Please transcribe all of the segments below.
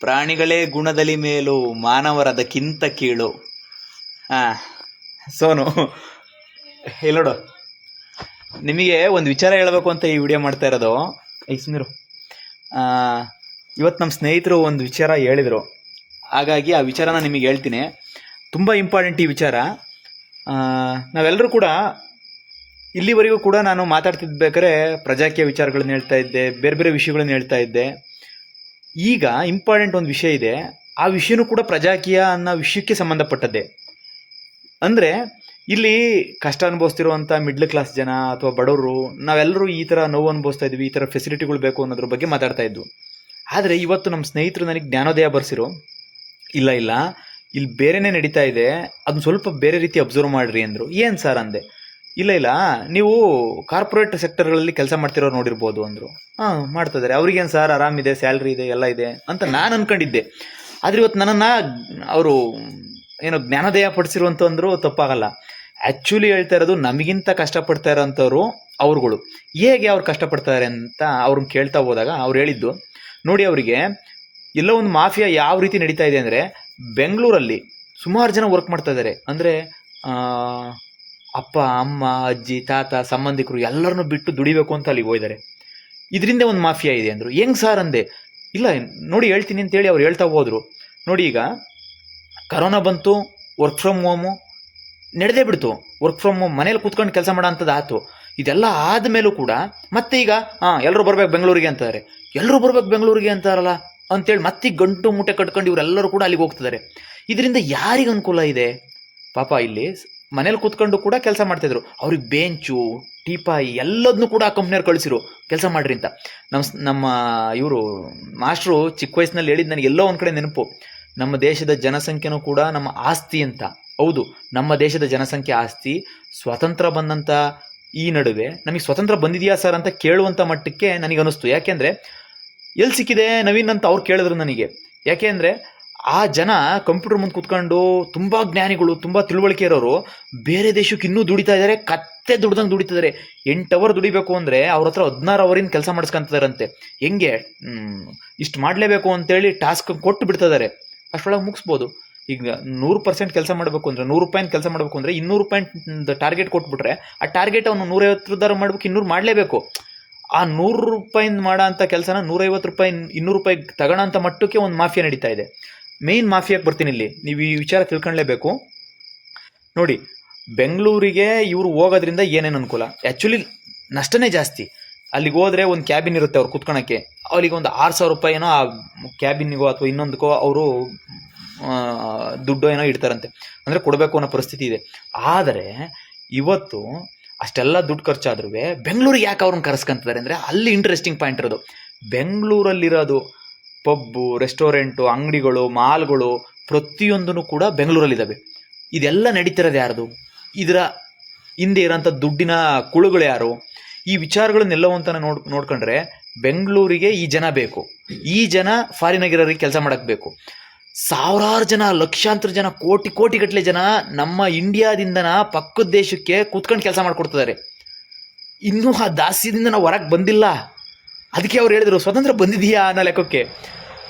ಪ್ರಾಣಿಗಳೇ ಗುಣದಲ್ಲಿ ಮೇಲು ಮಾನವರದಕ್ಕಿಂತ ಕೀಳು. ಹಾ ಸೋನು ಹೇಳೋಡು ನಿಮಗೆ ಒಂದು ವಿಚಾರ ಹೇಳಬೇಕು ಅಂತ ಈ ವಿಡಿಯೋ ಮಾಡ್ತಾ ಇರೋದು. ಈಗ ಸುಮ್ಮನಿರು ಇವತ್ತು ನಮ್ಮ ಸ್ನೇಹಿತರು ಒಂದು ವಿಚಾರ ಹೇಳಿದರು. ಹಾಗಾಗಿ ಆ ವಿಚಾರನ ನಿಮಗೆ ಹೇಳ್ತೀನಿ. ತುಂಬ ಇಂಪಾರ್ಟೆಂಟ್ ಈ ವಿಚಾರ. ನಾವೆಲ್ಲರೂ ಕೂಡ ಇಲ್ಲಿವರೆಗೂ ಕೂಡ ನಾನು ಮಾತಾಡ್ತಿದ್ಬೇಕಾದ್ರೆ ಪ್ರಜಾಕೀಯ ವಿಚಾರಗಳನ್ನ ಹೇಳ್ತಾ ಇದ್ದೆ, ಬೇರೆ ಬೇರೆ ವಿಷಯಗಳನ್ನ ಹೇಳ್ತಾ ಇದ್ದೆ. ಈಗ ಇಂಪಾರ್ಟೆಂಟ್ ಒಂದು ವಿಷಯ ಇದೆ. ಆ ವಿಷಯನೂ ಕೂಡ ಪ್ರಜಾಕೀಯ ಅನ್ನೋ ವಿಷಯಕ್ಕೆ ಸಂಬಂಧಪಟ್ಟದ್ದೇ. ಅಂದರೆ, ಇಲ್ಲಿ ಕಷ್ಟ ಅನುಭವಿಸ್ತಿರುವಂಥ ಮಿಡ್ಲ್ ಕ್ಲಾಸ್ ಜನ ಅಥವಾ ಬಡವರು ನಾವೆಲ್ಲರೂ ಈ ಥರ ನೋವು ಅನುಭವಿಸ್ತಾ ಇದ್ವಿ, ಈ ಥರ ಫೆಸಿಲಿಟಿಗಳು ಬೇಕು ಅನ್ನೋದ್ರ ಬಗ್ಗೆ ಮಾತಾಡ್ತಾ ಇದ್ವು. ಆದರೆ ಇವತ್ತು ನಮ್ಮ ಸ್ನೇಹಿತರು ನನಗೆ ಜ್ಞಾನೋದಯ ಬರ್ಸಿರೋ, ಇಲ್ಲ ಇಲ್ಲ ಇಲ್ಲಿ ಬೇರೆನೇ ನಡೀತಾ ಇದೆ, ಅದನ್ನ ಸ್ವಲ್ಪ ಬೇರೆ ರೀತಿ ಅಬ್ಸರ್ವ್ ಮಾಡ್ರಿ ಅಂದರು. ಏನು ಸರ್ ಅಂದೆ? ಇಲ್ಲ ಇಲ್ಲ. ನೀವು ಕಾರ್ಪೊರೇಟ್ ಸೆಕ್ಟರ್ಗಳಲ್ಲಿ ಕೆಲಸ ಮಾಡ್ತಿರೋರು ನೋಡಿರ್ಬೋದು ಅಂದರು. ಹಾಂ ಮಾಡ್ತಿದ್ದಾರೆ ಅವ್ರಿಗೇನು ಸರ್ ಆರಾಮಿದೆ ಸ್ಯಾಲ್ರಿ ಇದೆ, ಎಲ್ಲ ಇದೆ ಅಂತ ನಾನು ಅನ್ಕೊಂಡಿದ್ದೆ. ಆದರೆ ಇವತ್ತು ನನ್ನನ್ನು ಅವರು ಏನೋ ಜ್ಞಾನೋದಯ ಪಡಿಸಿರುವಂತ ಅಂದರು ತಪ್ಪಾಗಲ್ಲ. ಆ್ಯಕ್ಚುಲಿ ಹೇಳ್ತಾ ಇರೋದು ನಮಗಿಂತ ಕಷ್ಟಪಡ್ತಾ ಇರೋಂಥವ್ರು ಅವ್ರುಗಳು. ಹೇಗೆ ಅವ್ರು ಕಷ್ಟಪಡ್ತಾರೆ ಅಂತ ಅವ್ರನ್ನ ಕೇಳ್ತಾ ಹೋದಾಗ ಅವ್ರು ಹೇಳಿದ್ದು, ನೋಡಿ ಅವರಿಗೆ, ಎಲ್ಲ ಒಂದು ಮಾಫಿಯಾ ಯಾವ ರೀತಿ ನಡೀತಾ ಇದೆ ಅಂದರೆ, ಬೆಂಗಳೂರಲ್ಲಿ ಸುಮಾರು ಜನ ವರ್ಕ್ ಮಾಡ್ತಾ ಇದ್ದಾರೆ ಅಂದರೆ ಅಪ್ಪ, ಅಮ್ಮ, ಅಜ್ಜಿ, ತಾತ, ಸಂಬಂಧಿಕರು ಎಲ್ಲರನ್ನೂ ಬಿಟ್ಟು ದುಡಿಬೇಕು ಅಂತ ಅಲ್ಲಿಗೆ ಹೋಗಿದ್ದಾರೆ ಇದರಿಂದ ಒಂದು ಮಾಫಿಯಾ ಇದೆ ಅಂದರು. ಹೆಂಗ್ ಸರ್ ಅಂದೆ? ಇಲ್ಲ, ನೋಡಿ ಹೇಳ್ತೀನಿ ಅಂತೇಳಿ ಅವ್ರು ಹೇಳ್ತಾ ಹೋದರು. ನೋಡಿ ಈಗ, ಕರೋನಾ ಬಂತು ವರ್ಕ್ ಫ್ರಮ್ ಹೋಮು ನಡೆದೇ ಬಿಡ್ತು. ವರ್ಕ್ ಫ್ರಮ್ ಹೋಮ್ ಮನೇಲಿ ಕೂತ್ಕೊಂಡು ಕೆಲಸ ಮಾಡೋ ಅಂಥದ್ದು ಆಯ್ತು ಇದೆಲ್ಲ ಆದಮೇಲೂ ಕೂಡ ಮತ್ತೆ ಈಗ, ಹಾಂ ಎಲ್ಲರೂ ಬರ್ಬೇಕು ಬೆಂಗಳೂರಿಗೆ ಅಂತಾರೆ. ಎಲ್ಲರೂ ಬರ್ಬೇಕು ಬೆಂಗಳೂರಿಗೆ ಅಂತಾರಲ್ಲ ಅಂತೇಳಿ ಮತ್ತೆ ಗಂಟು ಮೂಟೆ ಕಟ್ಕೊಂಡು ಇವರೆಲ್ಲರೂ ಕೂಡ ಅಲ್ಲಿಗೆ ಹೋಗ್ತಿದ್ದಾರೆ. ಇದರಿಂದ ಯಾರಿಗೆ ಅನುಕೂಲ ಇದೆ? ಪಾಪ ಇಲ್ಲಿ ಮನೇಲಿ ಕೂತ್ಕೊಂಡು ಕೂಡ ಕೆಲಸ ಮಾಡ್ತಿದ್ರು. ಅವ್ರಿಗೆ ಬೆಂಚು, ಟೀಪಾಯಿ ಎಲ್ಲದನ್ನೂ ಕೂಡ ಆ ಕಂಪ್ನಿಯವ್ರು ಕಳಿಸಿರು. ಕೆಲಸ ಮಾಡ್ರಿ ಅಂತ. ನಮ್ಮ ನಮ್ಮ ಇವರು, ಮಾಸ್ಟ್ರು ಚಿಕ್ಕ ವಯಸ್ಸಿನಲ್ಲಿ ಹೇಳಿದ್ದು ನನಗೆ ಎಲ್ಲೋ ಒಂದು ಕಡೆ ನೆನಪು. ನಮ್ಮ ದೇಶದ ಜನಸಂಖ್ಯೆನೂ ಕೂಡ ನಮ್ಮ ಆಸ್ತಿ ಅಂತ. ಹೌದು, ನಮ್ಮ ದೇಶದ ಜನಸಂಖ್ಯೆ ಆಸ್ತಿ, ಸ್ವತಂತ್ರ ಬಂದಂಥ ಈ ನಡುವೆ ನಮಗೆ ಸ್ವತಂತ್ರ ಬಂದಿದೆಯಾ ಸರ್ ಅಂತ ಕೇಳುವಂಥ ಮಟ್ಟಕ್ಕೆ ನನಗೆ ಅನಿಸ್ತು ಯಾಕೆಂದರೆ ಎಲ್ಲಿ ಸಿಕ್ಕಿದೆ ನವೀನ್ ಅಂತ ಅವ್ರು ಕೇಳಿದ್ರು ನನಗೆ. ಯಾಕೆಂದರೆ ಆ ಜನ ಕಂಪ್ಯೂಟರ್ ಮುಂದೆ ಕುತ್ಕೊಂಡು ತುಂಬ ಜ್ಞಾನಿಗಳು, ತುಂಬ ತಿಳುವಳಿಕೆ ಇರೋರು ಬೇರೆ ದೇಶಕ್ಕೆ ಇನ್ನೂ ದುಡಿತಾ ಇದ್ದಾರೆ ಕತ್ತೆ ದುಡ್ದಂಗೆ ದುಡಿತಿದ್ದಾರೆ ಎಂಟು ಅವರ್ ದುಡಿಬೇಕು ಅಂದರೆ ಅವ್ರ ಹತ್ರ ಹದಿನಾರು ಅವರಿಂದ ಕೆಲಸ ಮಾಡಿಸ್ಕೊಂತಿದಾರಂತೆ. ಹೆಂಗೆ? ಇಷ್ಟು ಮಾಡಲೇಬೇಕು ಅಂತೇಳಿ ಟಾಸ್ಕ್ ಕೊಟ್ಟು ಬಿಡ್ತಿದ್ದಾರೆ ಅಷ್ಟರೊಳಗೆ ಮುಗಿಸ್ಬೋದು. ಈಗ ನೂರು ಪರ್ಸೆಂಟ್ ಕೆಲಸ ಮಾಡಬೇಕು ಅಂದರೆ, ನೂರು ರೂಪಾಯಿನ ಕೆಲಸ ಮಾಡಬೇಕು ಅಂದರೆ ಇನ್ನೂರು ರೂಪಾಯಿ ಟಾರ್ಗೆಟ್ ಕೊಟ್ಬಿಟ್ರೆ, ಆ ಟಾರ್ಗೆಟ್ ಅವನು ನೂರೈವತ್ತರದಾರ ಮಾಡ್ಬೇಕು, ಇನ್ನೂರು ಮಾಡಲೇಬೇಕು. ಆ ನೂರು ರೂಪಾಯಿಂದ ಮಾಡೋ ಅಂಥ ಕೆಲಸನ ನೂರೈವತ್ತು ರೂಪಾಯಿ, ಇನ್ನೂರು ರೂಪಾಯಿ ತಗೋಣ ಅಂತ ಮಟ್ಟಕ್ಕೆ ಒಂದು ಮಾಫಿಯಾ ನಡೀತಾ ಇದೆ. ಮೇಯ್ನ್ ಮಾಫಿಯಾಗಿ ಬರ್ತೀನಿ ಇಲ್ಲಿ. ನೀವು ಈ ವಿಚಾರ ತಿಳ್ಕೊಳ್ಳೇಬೇಕು ನೋಡಿ, ಬೆಂಗಳೂರಿಗೆ ಇವರು ಹೋಗೋದ್ರಿಂದ ಏನೇನು ಅನುಕೂಲ? ಆ್ಯಕ್ಚುಲಿ ನಷ್ಟನೇ ಜಾಸ್ತಿ. ಅಲ್ಲಿಗೆ ಹೋದರೆ ಒಂದು ಕ್ಯಾಬಿನ್ ಇರುತ್ತೆ ಅವ್ರು ಕುತ್ಕೊಳಕ್ಕೆ. ಅವರಿಗೆ ಒಂದು ಆರು ಸಾವಿರ ರೂಪಾಯಿ ಏನೋ ಆ ಕ್ಯಾಬಿನ್ನಿಗೋ ಅಥವಾ ಇನ್ನೊಂದಕ್ಕೋ ಅವರು ದುಡ್ಡು ಏನೋ ಇಡ್ತಾರಂತೆ. ಅಂದರೆ ಕೊಡಬೇಕು ಅನ್ನೋ ಪರಿಸ್ಥಿತಿ ಇದೆ. ಆದರೆ, ಇವತ್ತು ಅಷ್ಟೆಲ್ಲ ದುಡ್ಡು ಖರ್ಚಾದ್ರೂ ಬೆಂಗಳೂರಿಗೆ ಯಾಕೆ ಅವ್ರನ್ನ ಕರೆಸ್ಕೊಂತಿದ್ದಾರೆ ಅಂದರೆ ಅಲ್ಲಿ ಇಂಟ್ರೆಸ್ಟಿಂಗ್ ಪಾಯಿಂಟ್ ಇರೋದು. ಬೆಂಗಳೂರಲ್ಲಿರೋದು ಪಬ್ಬು ರೆಸ್ಟೋರೆಂಟು ಅಂಗಡಿಗಳು, ಮಾಲ್ಗಳು ಪ್ರತಿಯೊಂದೂ ಕೂಡ ಬೆಂಗಳೂರಲ್ಲಿದ್ದಾವೆ. ಇದೆಲ್ಲ ನಡೀತಿರೋದು ಯಾರ್ದು? ಇದರ ಹಿಂದೆ ಇರೋಂಥ ದುಡ್ಡಿನ ಕುಳುಗಳು ಯಾರು? ಈ ವಿಚಾರಗಳನ್ನೆಲ್ಲವಂತ ನೋಡ್, ನೋಡ್ಕೊಂಡ್ರೆ ಬೆಂಗಳೂರಿಗೆ ಈ ಜನ ಬೇಕು. ಈ ಜನ ಫಾರಿನಾಗಿರೋರಿಗೆ ಕೆಲಸ ಮಾಡೋಕ್ಕೆ ಬೇಕು. ಸಾವಿರಾರು ಜನ, ಲಕ್ಷಾಂತರ ಜನ, ಕೋಟಿ ಕೋಟಿ ಗಟ್ಟಲೆ ಜನ ನಮ್ಮ ಇಂಡಿಯಾದಿಂದನ ಪಕ್ಕದ ದೇಶಕ್ಕೆ ಕೂತ್ಕೊಂಡು ಕೆಲಸ ಮಾಡಿಕೊಡ್ತಿದ್ದಾರೆ. ಇನ್ನೂ ಆ ದಾಸ್ಯದಿಂದ ನಾವು ಹೊರಗೆ ಬಂದಿಲ್ಲ. ಅದಕ್ಕೆ ಅವ್ರು ಹೇಳಿದ್ರು, ಸ್ವತಂತ್ರ ಬಂದಿದೆಯಾ ಅನ್ನೋ ಲೆಕ್ಕಕ್ಕೆ.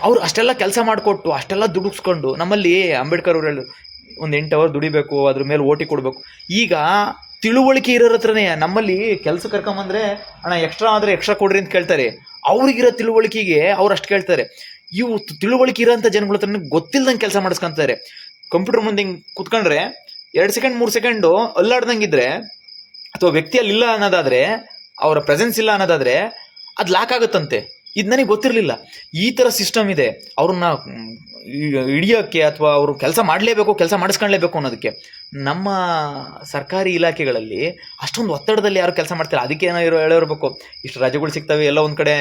ಅವ್ರು ಅಷ್ಟೆಲ್ಲ ಕೆಲಸ ಮಾಡಿಕೊಟ್ಟು, ಅಷ್ಟೆಲ್ಲ ದುಡಿಸ್ಕೊಂಡು ನಮ್ಮಲ್ಲಿ ಅಂಬೇಡ್ಕರ್ ಅವ್ರು ಹೇಳಿದ್ರು, ಒಂದು ಎಂಟು ಅವರ್ ದುಡಿಬೇಕು, ಅದ್ರ ಮೇಲೆ ಓಟಿ ಕೊಡಬೇಕು. ಈಗ ತಿಳುವಳಿಕೆ ಇರೋರ ಹತ್ರನೇ, ನಮ್ಮಲ್ಲಿ ಕೆಲಸ ಕರ್ಕೊಂಬಂದ್ರೆ, ಅಣ್ಣ ಎಕ್ಸ್ಟ್ರಾ ಆದರೆ ಎಕ್ಸ್ಟ್ರಾ ಕೊಡ್ರಿ ಅಂತ ಕೇಳ್ತಾರೆ. ಅವ್ರಿಗಿರೋ ತಿಳುವಳಿಕೆಗೆ ಅವ್ರು ಅಷ್ಟು ಕೇಳ್ತಾರೆ. ಇವು ತಿಳುವಳಿಕೆ ಇರೋಂಥ ಜನಗಳ ಹತ್ರ ಗೊತ್ತಿಲ್ಲದಂಗೆ ಕೆಲಸ ಮಾಡಿಸ್ಕೊಂತಾರೆ. ಕಂಪ್ಯೂಟರ್ ಮುಂದೆ ಹಿಂಗೆ ಕುತ್ಕೊಂಡ್ರೆ, ಎರಡು ಸೆಕೆಂಡ್ ಮೂರು ಸೆಕೆಂಡು ಅಲ್ಲಾಡ್ದಂಗಿದ್ರೆ ಅಥವಾ ವ್ಯಕ್ತಿಯಲ್ಲಿ ಇಲ್ಲ ಅನ್ನೋದಾದ್ರೆ, ಅವರ ಪ್ರೆಸೆನ್ಸ್ ಇಲ್ಲ ಅನ್ನೋದಾದ್ರೆ ಅದು ಲಾಕ್ ಆಗುತ್ತಂತೆ. ಇದು ನನಗೆ ಗೊತ್ತಿರಲಿಲ್ಲ. ಈ ಥರ ಸಿಸ್ಟಮ್ ಇದೆ. ಅವ್ರನ್ನ ಹಿಡಿಯೋಕ್ಕೆ ಅಥವಾ ಅವರು ಕೆಲಸ ಮಾಡಲೇಬೇಕು, ಕೆಲಸ ಮಾಡಿಸ್ಕೊಳ್ಲೇಬೇಕು ಅನ್ನೋದಕ್ಕೆ. ನಮ್ಮ ಸರ್ಕಾರಿ ಇಲಾಖೆಗಳಲ್ಲಿ ಅಷ್ಟೊಂದು ಒತ್ತಡದಲ್ಲಿ ಯಾರು ಕೆಲಸ ಮಾಡ್ತಾರೆ ಅದಕ್ಕೆ ಏನೋ ಇರೋ, ಹೇಳಿರ್ಬೇಕು. ಇಷ್ಟು ರಜೆಗಳು ಸಿಗ್ತವೆ, ಎಲ್ಲ ಒಂದು ಕಡೆ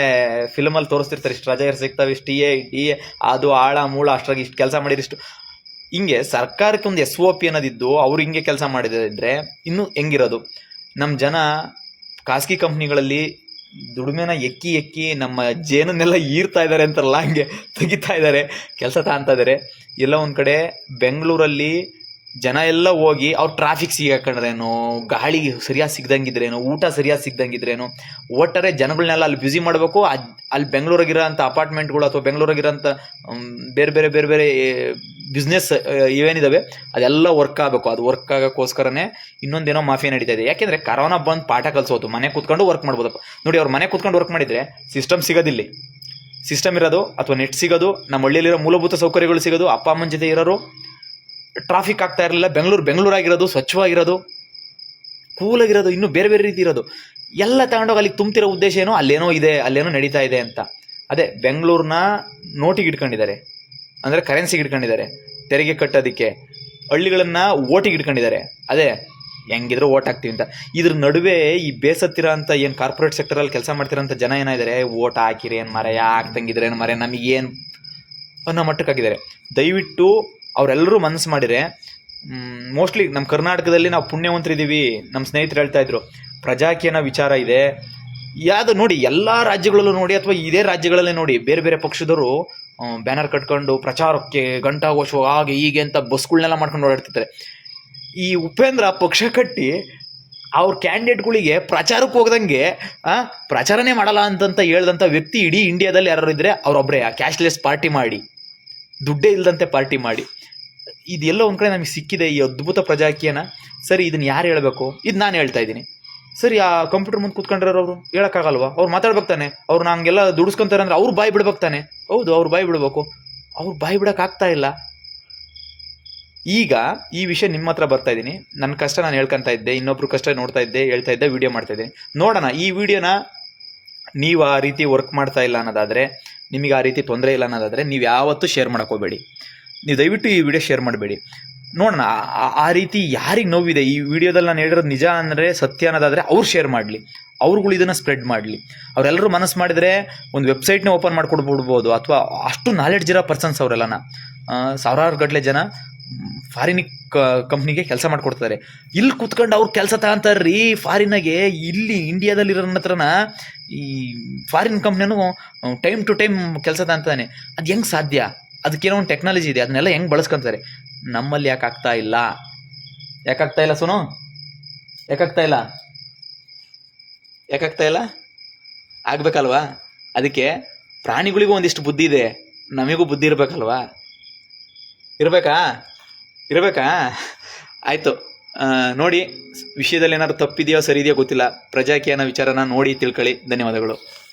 ಫಿಲ್ಮಲ್ಲಿ ತೋರಿಸ್ತಿರ್ತಾರೆ. ಇಷ್ಟು ರಜೆ ಸಿಗ್ತವೆ, ಇಷ್ಟು ಎ, ಡಿ ಎ ಅದು, ಆಳ, ಮೂಳ, ಅಷ್ಟ್ರಾಗಿ ಇಷ್ಟು ಕೆಲಸ ಮಾಡಿದ್ರೆ ಇಷ್ಟು. ಹಿಂಗೆ ಸರ್ಕಾರಕ್ಕೆ ಒಂದು ಎಸ್ ಒ ಪಿ ಅನ್ನೋದಿದ್ದು ಅವ್ರು ಹಿಂಗೆ ಕೆಲಸ ಮಾಡಿದ್ರೆ ಇನ್ನೂ ಹೆಂಗಿರೋದು? ನಮ್ಮ ಜನ ಖಾಸಗಿ ಕಂಪ್ನಿಗಳಲ್ಲಿ ದುಡಿಮೆನ ಎಕ್ಕಿ ಎಕ್ಕಿ ನಮ್ಮ ಜೇನನ್ನೆಲ್ಲ ಈರ್ತಾ ಇದ್ದಾರೆ ಅಂತಾರಲ್ಲ, ಹಂಗೆ ತೆಗಿತಾ ಇದ್ದಾರೆ, ಕೆಲಸ ತಗೊಂತಾ ಇದ್ದಾರೆ. ಎಲ್ಲ ಒಂದು ಕಡೆ ಬೆಂಗಳೂರಲ್ಲಿ ಜನ ಎಲ್ಲ ಹೋಗಿ ಅವ್ರು ಟ್ರಾಫಿಕ್ ಸಿಗಾಕೊಂಡ್ರೇನು? ಗಾಳಿ ಸರಿಯಾಗಿ ಸಿಗ್ದಂಗಿದ್ರೇನು? ಊಟ ಸರಿಯಾಗಿ ಸಿಗ್ದಂಗಿದ್ರೇನು? ಒಟ್ಟಾರೆ ಜನಗಳನ್ನೆಲ್ಲ ಅಲ್ಲಿ ಬ್ಯುಸಿ ಮಾಡಬೇಕು ಅಲ್ಲಿ ಬೆಂಗಳೂರಾಗಿರೋಂಥ ಅಪಾರ್ಟ್ಮೆಂಟ್ಗಳು ಅಥವಾ ಬೆಂಗಳೂರಾಗಿರೋಂಥ ಬೇರೆ ಬೇರೆ ಬೇರೆ ಬೇರೆ ಬಿಸ್ನೆಸ್ ಇವೇನಿದಾವೆ, ಅದೆಲ್ಲ ವರ್ಕ್ ಆಗಬೇಕು. ಅದು ವರ್ಕ್ ಆಗೋಕ್ಕೋಸ್ಕರನೇ ಇನ್ನೊಂದೇನೋ ಮಾಫಿಯಾ ನಡೀತಾ ಇದೆ. ಯಾಕೆಂದರೆ ಕರೋನಾ ಬಂದು ಪಾಠ ಕಲಿಸೋದು, ಮನೆ ಕೂತ್ಕೊಂಡು ವರ್ಕ್ ಮಾಡ್ಬೋದಪ್ಪ ನೋಡಿ, ಅವ್ರು ಮನೆ ಕೂತ್ಕೊಂಡು ವರ್ಕ್ ಮಾಡಿದರೆ ಸಿಸ್ಟಮ್ ಸಿಗೋದಿಲ್ಲ. ಸಿಸ್ಟಮ್ ಇರೋದು ಅಥವಾ ನೆಟ್ ಸಿಗೋದು ನಮ್ಮ ಹಳ್ಳಿಯಲ್ಲಿರೋ ಮೂಲಭೂತ ಸೌಕರ್ಯಗಳು ಸಿಗೋದು, ಅಪ್ಪ ಅಮ್ಮನ ಜೊತೆ ಇರೋರು ಟ್ರಾಫಿಕ್ ಆಗ್ತಾ ಇರಲಿಲ್ಲ. ಬೆಂಗಳೂರು, ಬೆಂಗಳೂರಾಗಿರೋದು, ಸ್ವಚ್ಛವಾಗಿರೋದು, ಕೂಲಾಗಿರೋದು, ಇನ್ನೂ ಬೇರೆ ಬೇರೆ ರೀತಿ ಇರೋದು. ಎಲ್ಲ ತಗೊಂಡೋಗಿ ಅಲ್ಲಿಗೆ ತುಂಬ್ತಿರೋ ಉದ್ದೇಶ ಏನೋ? ಅಲ್ಲೇನೋ ಇದೆ, ಅಲ್ಲೇನೋ ನಡೀತಾ ಇದೆ ಅಂತ. ಅದೇ ಬೆಂಗಳೂರನ್ನ ನೋಟಿಗೆ ಇಟ್ಕೊಂಡಿದ್ದಾರೆ. ಅಂದರೆ ಕರೆನ್ಸಿಗೆ ಇಟ್ಕೊಂಡಿದ್ದಾರೆ. ತೆರಿಗೆ ಕಟ್ಟೋದಕ್ಕೆ. ಹಳ್ಳಿಗಳನ್ನು ಓಟಿಗೆ ಇಟ್ಕೊಂಡಿದ್ದಾರೆ. ಅದೇ, ಹೆಂಗಿದ್ರು ಓಟ್ ಹಾಕ್ತೀವಿ ಅಂತ. ಇದ್ರ ನಡುವೆ ಈ ಬೇಸತ್ತಿರೋ ಅಂತ ಏನು ಕಾರ್ಪೊರೇಟ್ ಸೆಕ್ಟರಲ್ಲಿ ಕೆಲಸ ಮಾಡ್ತಿರೋಂಥ ಜನ ಏನಾಗಿದ್ದಾರೆ? ಓಟ್ ಹಾಕಿರಿ ಏನು ಮರ ಯಾಕೆ ತಂಗಿದ್ರೆ ಏನು ಮರೆ ನಮಗೇನು ಅನ್ನೋ ಮಟ್ಟಕ್ಕಾಗಿದ್ದಾರೆ. ದಯವಿಟ್ಟು ಅವರೆಲ್ಲರೂ ಮನಸ್ಸು ಮಾಡಿದರೆ ಮೋಸ್ಟ್ಲಿ ನಮ್ಮ ಕರ್ನಾಟಕದಲ್ಲಿ ನಾವು ಪುಣ್ಯವಂತರಿದ್ದೀವಿ ನಮ್ಮ ಸ್ನೇಹಿತರು ಹೇಳ್ತಾ ಇದ್ರು. ಪ್ರಜಾಕೀಯನ ವಿಚಾರ ಇದೆ. ಯಾವುದು ನೋಡಿ ಎಲ್ಲ ರಾಜ್ಯಗಳಲ್ಲೂ ನೋಡಿ ಅಥವಾ ಇದೇ ರಾಜ್ಯಗಳಲ್ಲೇ ನೋಡಿ ಬೇರೆ ಬೇರೆ ಪಕ್ಷದವರು ಬ್ಯಾನರ್ ಕಟ್ಕೊಂಡು ಪ್ರಚಾರಕ್ಕೆ ಗಂಟಾ ಘೋಷ ಹಾಗೆ ಹೀಗೆ ಅಂತ ಬಸ್ಗಳನ್ನೆಲ್ಲ ಮಾಡ್ಕೊಂಡು ಓಡಾಡ್ತಿರ್ತಾರೆ. ಈ ಉಪೇಂದ್ರ ಪಕ್ಷ ಕಟ್ಟಿ ಅವ್ರ ಕ್ಯಾಂಡಿಡೇಟ್ಗಳಿಗೆ ಪ್ರಚಾರಕ್ಕೆ ಹೋಗ್ದಂಗೆ ಆ, ಪ್ರಚಾರನೇ ಮಾಡಲ್ಲ ಅಂತಂತ ಹೇಳ್ದಂಥ ವ್ಯಕ್ತಿ ಇಡೀ ಇಂಡಿಯಾದಲ್ಲಿ ಯಾರು ಇದ್ರೆ ಅವರೊಬ್ಬರೇ ಕ್ಯಾಶ್ಲೆಸ್ ಪಾರ್ಟಿ ಮಾಡಿ. ದುಡ್ಡೇ ಇಲ್ಲದಂತೆ ಪಾರ್ಟಿ ಮಾಡಿ. ಇದೆಲ್ಲೋ ಒಂದು ಕಡೆ ನಮಗೆ ಸಿಕ್ಕಿದೆ ಈ ಅದ್ಭುತ ಪ್ರಜಾಕೀಯನ. ಸರಿ ಇದನ್ನು ಯಾರು ಹೇಳಬೇಕು? ಇದು ನಾನು ಹೇಳ್ತಾ ಇದ್ದೀನಿ. ಸರಿ, ಆ ಕಂಪ್ಯೂಟರ್ ಮುಂದೆ ಕೂತ್ಕೊಂಡಿರೋರು ಅವರು? ಹೇಳೋಕ್ಕಾಗಲ್ವಾ? ಅವ್ರು ಮಾತಾಡ್ಬೇಕು ತಾನೆ. ಅವ್ರು ನಂಗೆಲ್ಲ ದುಡಿಸ್ಕೊಂತಾರೆ ಅಂದ್ರೆ ಅವ್ರು ಬಾಯಿ ಬಿಡ್ಬೇಕು ತಾನೆ. ಹೌದು, ಅವ್ರು ಬಾಯಿ ಬಿಡಬೇಕು. ಅವ್ರು ಬಾಯಿ ಬಿಡೋಕ್ಕಾಗ್ತಾ ಇಲ್ಲ. ಈಗ ಈ ವಿಷಯ ನಿಮ್ಮ ಹತ್ರ ಬರ್ತಾ ಇದ್ದೀನಿ. ನನ್ನ ಕಷ್ಟ ನಾನು ಹೇಳ್ಕೊಂತ ಇದ್ದೆ, ಇನ್ನೊಬ್ರು ಕಷ್ಟ ನೋಡ್ತಾ ಇದ್ದೆ, ಹೇಳ್ತಾ ಇದ್ದೆ, ವಿಡಿಯೋ ಮಾಡ್ತಾ ಇದ್ದೀನಿ. ನೋಡೋಣ, ಈ ವಿಡಿಯೋನ ನೀವು ಆ ರೀತಿ ವರ್ಕ್ ಮಾಡ್ತಾ ಇಲ್ಲ ಅನ್ನೋದಾದರೆ ನಿಮಗೆ ಆ ರೀತಿ ತೊಂದರೆ ಇಲ್ಲ ಅನ್ನೋದಾದರೆ ನೀವು ಯಾವತ್ತೂ ಶೇರ್ ಮಾಡ್ಕೋಬೇಡಿ. ನೀವು ದಯವಿಟ್ಟು ಈ ವಿಡಿಯೋ ಶೇರ್ ಮಾಡಬೇಡಿ. ನೋಡೋಣ, ಆ ರೀತಿ ಯಾರಿಗೆ ನೋವಿದೆ? ಈ ವಿಡಿಯೋದಲ್ಲಿ ನಾನು ಹೇಳಿರೋದು ನಿಜ ಅಂದರೆ ಸತ್ಯ ಅನ್ನೋದಾದರೆ ಅವ್ರು ಶೇರ್ ಮಾಡಲಿ. ಅವ್ರುಗಳು ಇದನ್ನು ಸ್ಪ್ರೆಡ್ ಮಾಡಲಿ. ಅವರೆಲ್ಲರೂ ಮನಸ್ಸು ಮಾಡಿದರೆ ಒಂದು ವೆಬ್ಸೈಟ್ನೇ ಓಪನ್ ಮಾಡ್ಕೊಡ್ಬಿಡ್ಬೋದು ಅಥವಾ ಅಷ್ಟು ನಾಲೆಡ್ಜ್ ಇರೋ ಪರ್ಸನ್ಸ್ ಅವರೆಲ್ಲನ. ಸಾವಿರಾರು ಗಟ್ಟಲೆ ಜನ ಫಾರಿನ್ ಕಂಪ್ನಿಗೆ ಕೆಲಸ ಮಾಡ್ಕೊಡ್ತಾರೆ. ಇಲ್ಲಿ ಕುತ್ಕೊಂಡು ಅವ್ರು ಕೆಲಸ ತಗೊಂತಾರ್ರಿ ಫಾರಿನಾಗೆ ಇಲ್ಲಿ ಇಂಡಿಯಾದಲ್ಲಿರೋ ಹತ್ರನ ಈ ಫಾರಿನ್ ಕಂಪ್ನಿನೂ ಟೈಮ್ ಟು ಟೈಮ್ ಕೆಲಸದ ಅಂತಾನೆ. ಅದು ಹೆಂಗೆ ಸಾಧ್ಯ? ಅದಕ್ಕೇನೋ ಒಂದು ಟೆಕ್ನಾಲಜಿ ಇದೆ ಅದನ್ನೆಲ್ಲ ಹೆಂಗೆ ಬಳಸ್ಕೊತಾರೆ? ನಮ್ಮಲ್ಲಿ ಯಾಕೆ ಆಗ್ತಾ ಇಲ್ಲ? ಯಾಕಾಗ್ತಾ ಇಲ್ಲ ಸೋನು? ಯಾಕಾಗ್ತಾ ಇಲ್ಲ? ಯಾಕಾಗ್ತಾ ಇಲ್ಲ? ಆಗಬೇಕಲ್ವಾ? ಅದಕ್ಕೆ ಪ್ರಾಣಿಗಳಿಗೂ ಒಂದಿಷ್ಟು ಬುದ್ಧಿ ಇದೆ, ನಮಗೂ ಬುದ್ಧಿ ಇರಬೇಕಲ್ವಾ? ಇರಬೇಕಾ? ಇರಬೇಕಾ? ಆಯಿತು. ನೋಡಿ ವಿಷಯದಲ್ಲಿ ಏನಾದ್ರು ತಪ್ಪಿದೆಯೋ ಸರಿ ಇದೆಯೋ ಗೊತ್ತಿಲ್ಲ. ಪ್ರಜಾಕೀಯನ ವಿಚಾರನ ನೋಡಿ ತಿಳ್ಕೊಳ್ಳಿ. ಧನ್ಯವಾದಗಳು.